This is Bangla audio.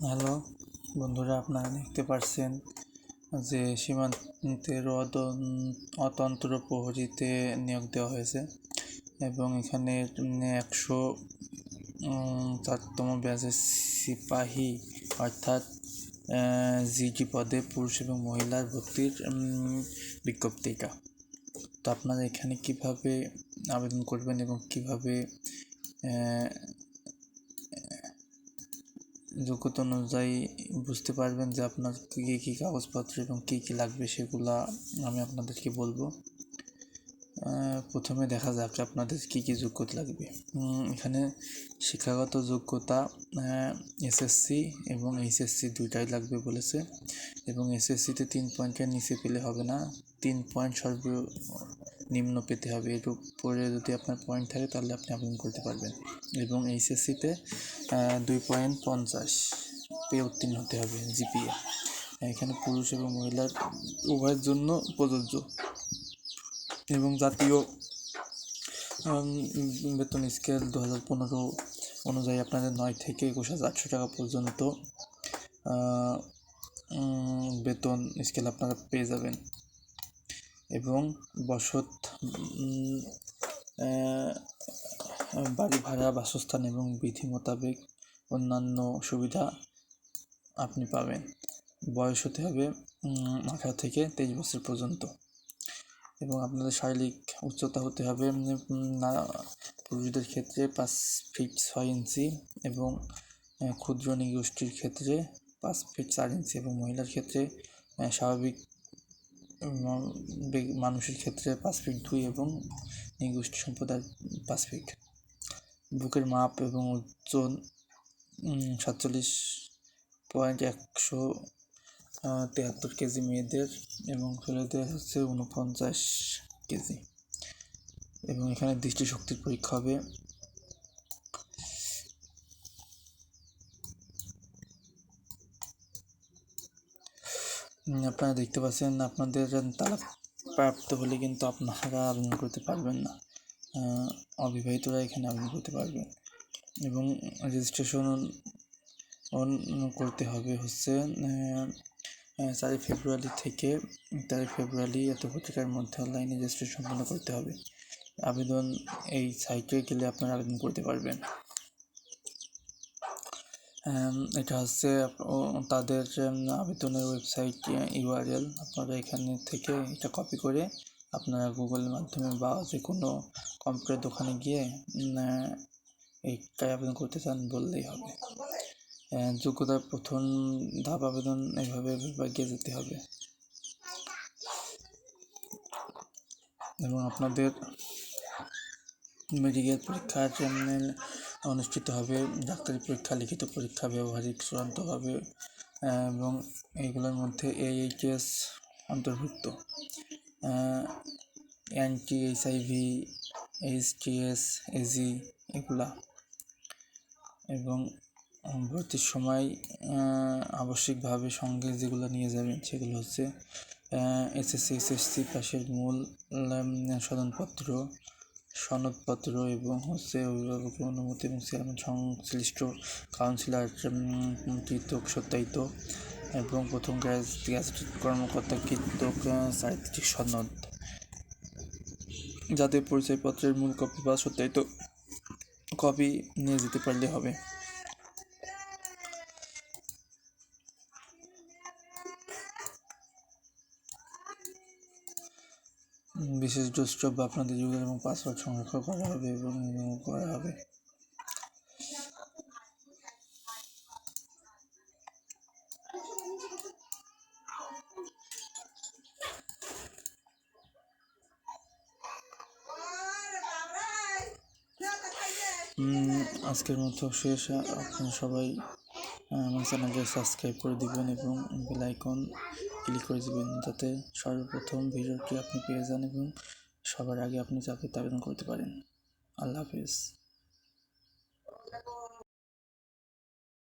হ্যালো, বন্ধুরা আপনারা দেখতে পাচ্ছেন যে সীমান্তের অতন- অতন্ত্র প্রহরীতে নিয়োগ দেওয়া হয়েছে এবং এখানে একশো চারতম ব্যাচের সিপাহী অর্থাৎ জিডি পদে পুরুষ এবং মহিলার ভর্তির বিজ্ঞপ্তিটা তো আপনারা এখানে কীভাবে আবেদন করবেন এবং কীভাবে যোগ্যতা অনুযায়ী বুঝতে পারবেন যে আপনার কী কী কাগজপত্র এবং কী কী লাগবে সেগুলা আমি আপনাদেরকে বলব। প্রথমে দেখা যাক আপনাদের কী কী যোগ্যতা লাগবে। এখানে শিক্ষাগত যোগ্যতা এসএসসি এবং এইচএসসি দুইটাই লাগবে বলেছে। এবং এসএসসিতে তিন পয়েন্টের নিচে পেলে হবে না। তিন পয়েন্ট সর্বনিম্ন পেতে হবে। এর উপরে যদি আপনার পয়েন্ট থাকে, তাহলে আপনি আবেদন করতে পারবেন। এবং এইচএসসিতে দুই পয়েন্ট পঞ্চাশ পেয়ে উত্তীর্ণ হতে হবে জিপিএ এখানে পুরুষ এবং মহিলার উভয়ের জন্য প্রযোজ্য। এবং জাতীয় বেতন স্কেল দু হাজার পনেরো অনুযায়ী আপনাদের নয় থেকে একুশ হাজার আটশো টাকা পর্যন্ত বেতন স্কেল আপনারা পেয়ে যাবেন। এবং বসত বাড়ি ভাড়া, বাসস্থান এবং বিধি মোতাবেক অন্যান্য সুবিধা আপনি পাবেন। বয়স হতে হবে আঠারো থেকে তেইশ বছর পর্যন্ত। এবং আপনাদের শারীরিক উচ্চতা হতে হবে পুরুষদের ক্ষেত্রে পাঁচ ফিট ছয় ইঞ্চি এবং ক্ষুদ্র নিগোষ্ঠীর ক্ষেত্রে পাঁচ ফিট চার ইঞ্চি এবং মহিলার ক্ষেত্রে স্বাভাবিক মানুষের ক্ষেত্রে পাঁচ ফিট দুই এবং নিগোষ্ঠী সম্প্রদায় পাঁচ ফিট বুকের মাপ এবং ওজন সাতচল্লিশ পয়েন্ট একশো তেহাত্তর কেজি মেয়েদের এবং ছেলেদের হচ্ছে উনপঞ্চাশ কেজি। এবং এখানে দৃষ্টিশক্তির পরীক্ষা হবে। আপনারা দেখতে পাচ্ছেন আপনাদের তালাক প্রাপ্ত হলে কিন্তু আপনারা আবেদন করতে পারবেন না। অবিবাহিতরা এখানে আবেদন করতে পারবেন। এবং রেজিস্ট্রেশন করতে হবে হচ্ছে চারই ফেব্রুয়ারি থেকে তেরোই ফেব্রুয়ারি এত পত্রিকার মধ্যে অনলাইনে রেজিস্ট্রেশন সম্পন্ন করতে হবে। আবেদন এই সাইটে গেলে আপনারা আবেদন করতে পারবেন। এটা হচ্ছে তাদের আবেদনের ওয়েবসাইট ইউআরএল আপনারা এখানে থেকে এটা কপি করে আপনারা গুগলের মাধ্যমে বা যে কোনো কম্পিউটার দোকানে গিয়ে এইটাই আবেদন করতে চান বললেই হবে। যোগ্যতার প্রথম ধাপ আবেদন এইভাবে গিয়ে যেতে হবে। এবং আপনাদের মেডিকেল পরীক্ষার টার্মিনাল অনুষ্ঠিত হবে ডাক্তারি পরীক্ষা লিখিত পরীক্ষা ব্যবহারিক চূড়ান্তভাবে হবে এবং এইগুলোর মধ্যে এইচএস অন্তর্ভুক্ত। অ্যান্টি এইচআইভি এইচটিএস এজি এগুলা। এবং ভর্তির সময় আবশ্যিকভাবে সঙ্গে যেগুলো নিয়ে যাবেন সেগুলো হচ্ছে এসএসসি এসএসসি পাশের মূল উম, সনদপত্র এবং হচ্ছে অভিভাবকের অনুমতি এবং চেয়ারম্যান সংশ্লিষ্ট কাউন্সিলর কৃতক, সত্যায়িত এবং প্রথম গ্যাস গ্যাজেটেড কর্মকর্তা, কৃতক সাহিত্যিক সনদ। জাতীয় পরিচয়পত্রের মূল কপি বা সত্যায়িত কপি নিয়ে যেতে পারলে হবে। বিশেষ দ্রষ্টব্য আপনাদের ইউজার এবং পাসওয়ার্ড সংরক্ষণ করা হবে এবং করা হবে। আজকের মতো শেষ। আপনারা সবাই আমার চ্যানেলকে সাবস্ক্রাইব করে দিবেন এবং বেল আইকন ক্লিক করে দেবেন যাতে সর্বপ্রথম ভিডিওটি আপনি পেয়ে যান এবং সবার আগে আপনি চাকরিতে আবেদন করতে পারেন। আল্লাহ হাফিজ।